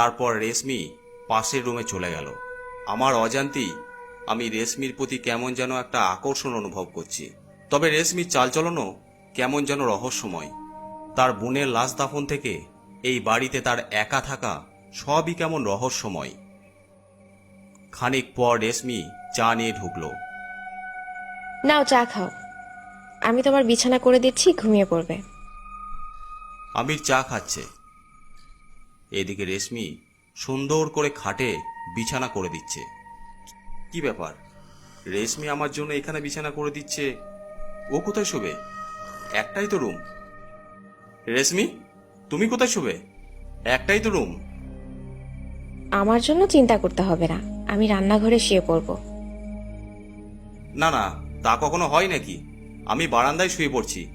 তারপর রেশমি পাশের রুমে চলে গেল। আমার অজান্তেই আমি রেশমির প্রতি কেমন যেন একটা আকর্ষণ অনুভব করছি। তবে রেশমির চালচলনও কেমন যেন রহস্যময়। তার বোনের লাশ দাফন থেকে এই বাড়িতে তার একা থাকা সবই কেমন রহস্যময়। খানিক পর রেশমি চা নিয়ে ঢুকলো। নাও চা খাও। আমি তোমার বিছানা করে দিচ্ছি ঘুমিয়ে পড়বে। আমির চা খাচ্ছে। এদিকে রেশমি সুন্দর করে খাটে বিছানা করে দিচ্ছে। কি ব্যাপার? রেশমি আমার জন্য এখানে বিছানা করে দিচ্ছে। ও কোথায় শোবে? একটাই তো রুম। রেশমি তুমি কোথায় শোবে? একটাই তো রুম। আমার জন্য চিন্তা করতে হবে না। আমি রান্নাঘরে শুয়ে পড়ব। না না তা কখনো হয় নাকি? আমি বারান্দায় শুয়ে পড়ছি।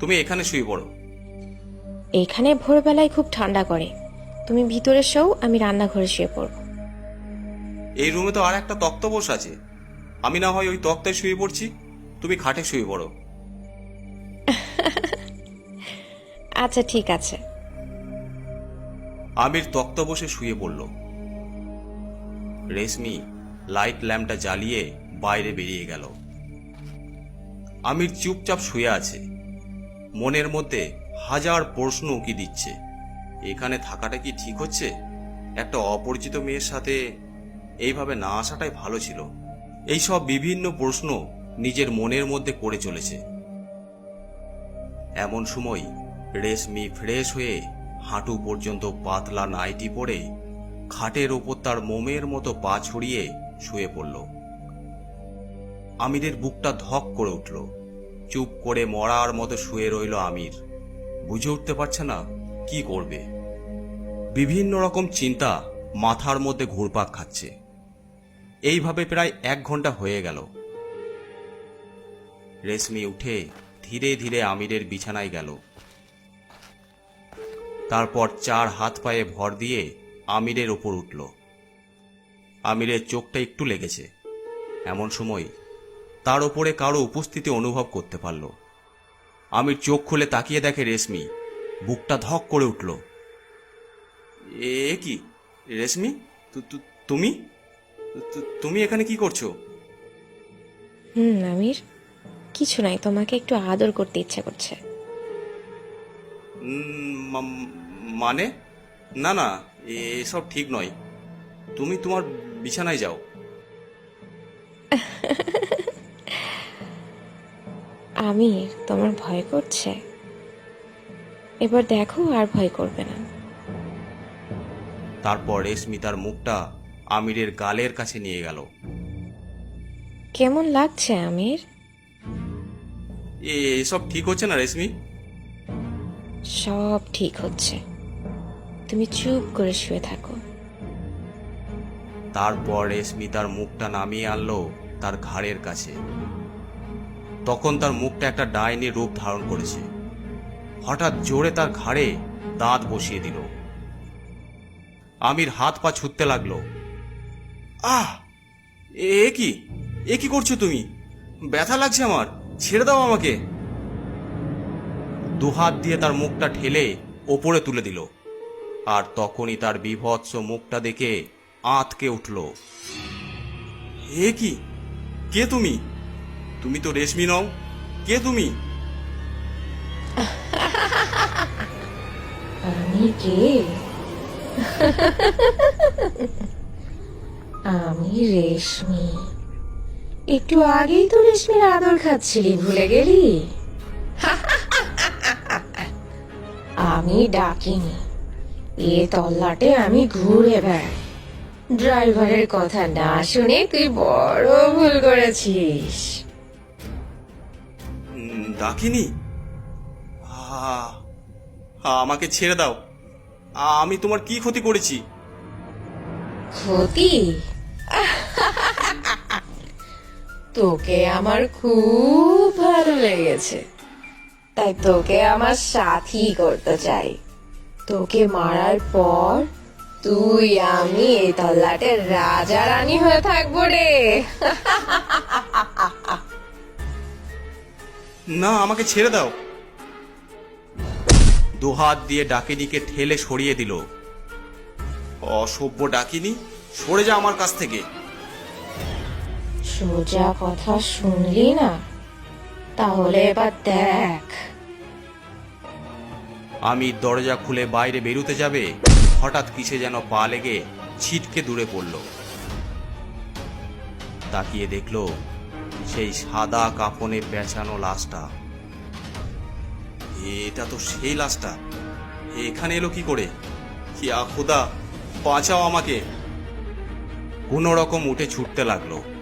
তুমি এখানে শুয়ে পড়ো। এখানে ভোরবেলায় খুব ঠান্ডা করে। তুমি ভিতরে শোও আমি রান্নাঘরে শুয়ে পড়ব। এই রুমে তো আর একটা তক্তপোষ আছে। আমি না হয় ওই তক্তায় শুয়ে পড়ছি তুমি খাটে শুয়ে পড়ো। আচ্ছা ঠিক আছে। আমির তক্ত বসে শুয়ে পড়ল। রেশমি লাইট ল্যাম্পটা জ্বালিয়ে বাইরে বেরিয়ে গেল। আমির চুপচাপ শুয়ে আছে। মনের মধ্যে হাজার প্রশ্ন উকি দিচ্ছে। এখানে থাকাটা কি ঠিক হচ্ছে? একটা অপরিচিত মেয়ের সাথে এইভাবে না আসাটাই ভালো ছিল। এইসব বিভিন্ন প্রশ্ন নিজের মনের মধ্যে করে চলেছে। এমন সময় রেশমি ফ্রেশ হয়ে হাঁটু পর্যন্ত পাতলা নাইটি পরে খাটের ওপর তার মোমের মতো পা ছড়িয়ে শুয়ে পড়ল। আমিরের বুকটা ধক করে উঠল। চুপ করে মরার মতো শুয়ে রইল আমির। বুঝে উঠতে পারছে না কি করবে। বিভিন্ন রকম চিন্তা মাথার মধ্যে ঘুরপাক খাচ্ছে। এইভাবে প্রায় এক ঘণ্টা হয়ে গেল। রেশমি উঠে ধীরে ধীরে আমিরের বিছানায় গেল। তারপর চার হাত পায়ে ভর দিয়ে আমিরের ওপর উঠল। আমিরের চোখটা একটু লেগেছে। এমন সময় তার ওপরে কারও উপস্থিতি অনুভব করতে পারল। আমির চোখ খুলে তাকিয়ে দেখে রেশমি বুকটা ধক করে উঠল। এ কি? রেশমি? তুমি? তুমি এখানে কি করছ? হুম আমির। কিছু নাই তোমাকে একটু আদর করতে ইচ্ছা করছে। মানে? না না এসব ঠিক নয়। তুমি তোমার বিছানায় যাও। আমির তোমার ভয় করছে? এবার দেখো আর ভয় করবে না। তারপর রেশমি তার মুখটা আমিরের গালের কাছে নিয়ে গেল। কেমন লাগছে আমির? এসব ঠিক হচ্ছে না রেশমি? সব ঠিক হচ্ছে। তুমি চুপ করে শুয়ে থাকো। তারপর রেশমি তার মুখটা নামিয়ে আনলো তার ঘাড়ের কাছে। তখন তার মুখটা একটা ডাইনি রূপ ধারণ করেছে। হঠাৎ জোরে তার ঘাড়ে দাঁত বসিয়ে দিল। আমির হাত পা ছুটতে লাগল আহ এ কি এ কি করছ তুমি ব্যথা লাগছে আমার ছেড়ে দাও আমাকে দুহাত দিয়ে তার মুখটা ঠেলে ওপরে তুলে দিল আর তখনই তার বিভৎস মুখটা দেখে আঁতকে উঠল এ কি কে তুমি তুমি তো রেশমি নও কে তুমি আমি কে আমি রেশমি। একটু আগেই তো রেশমির আদর খাচ্ছিলি, ভুলে গেলি? আমি ডাকিনি। এ তল্লাটে আমি ঘুরে বেড়াই। ড্রাইভারের কথা না শুনে তুই বড় ভুল করেছিস। ডাকিনি? আমাকে ছেড়ে দাও। আমি তোমার কি ক্ষতি করেছি? ক্ষতি? তোকে আমার খুব ভালো লেগেছে। তাই তোকে আমার সাথী করতে চাই। তোকে মারার পর তুই আমি এই তল্লাটের রাজা রানী হয়ে থাকব রে। না আমাকে ছেড়ে দাও। দুহাত দিয়ে ডাকিনিকে ঠেলে সরিয়ে দিল। অসভ্য ডাকিনি সরে যা আমার কাছ থেকে। সোজা কথা শুনলি না? তাহলে এবার দেখ। আমি দরজা খুলে বাইরে বেরুতে যাবে হঠাৎ কিসে যেন পা লেগে ছিটকে দূরে পড়ল। তাকিয়ে দেখল সেই সাদা কাফনে পেঁচানো লাশটা। এটা তো সেই লাশটা। এখানে এলো কি করে? কি খুদা, বাঁচাও আমাকে। কোনো রকম উঠে ছুটতে লাগল।